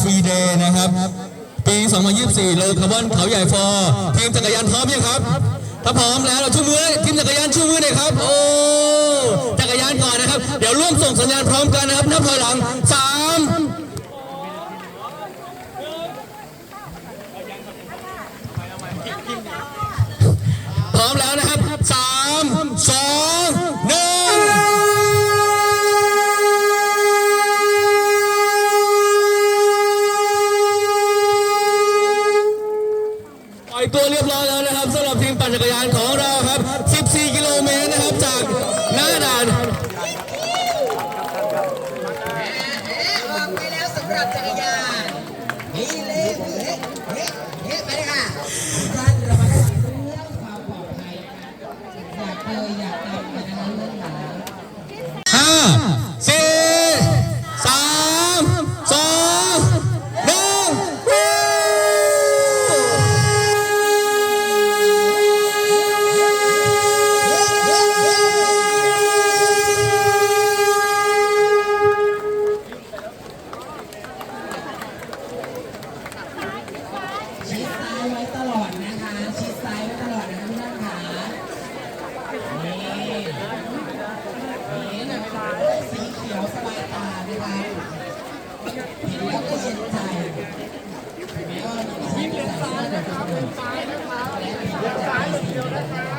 ฟรีเดย์นะครับ ปี 2024 โลคาร์บอนเขาใหญ่ฟอร์ทีมจักรยานพร้อมยังครับ ถ้าพร้อมแล้วเราชูมือทีมจักรยานชูมือหน่อยครับ โอ้จักรยานก่อนนะครับ เดี๋ยวร่วมส่งสัญญาณพร้อมกันนะครับนับถอยหลังสามพร้อมแล้วนะ ตัวเรียบร้อยแล้วนะครับสำหรับทีมปั่นจักรยานของเราครับ 14 กิโลเมตรนะครับจากหน้าด่านออกไปแล้วสำหรับจักรยานเฮ้เลยเฮ้เฮ้เฮ้ไปเลยค่ะท่านระมัดระวังเรื่องความปลอดภัยนะอยากเจออยากเจอกันนะคะเรื่องหาห้า ยิ้มเลี้ยวซ้ายนะครับเลี้ยวซ้ายนะครับเลี้ยวซ้ายเดียวนะครับ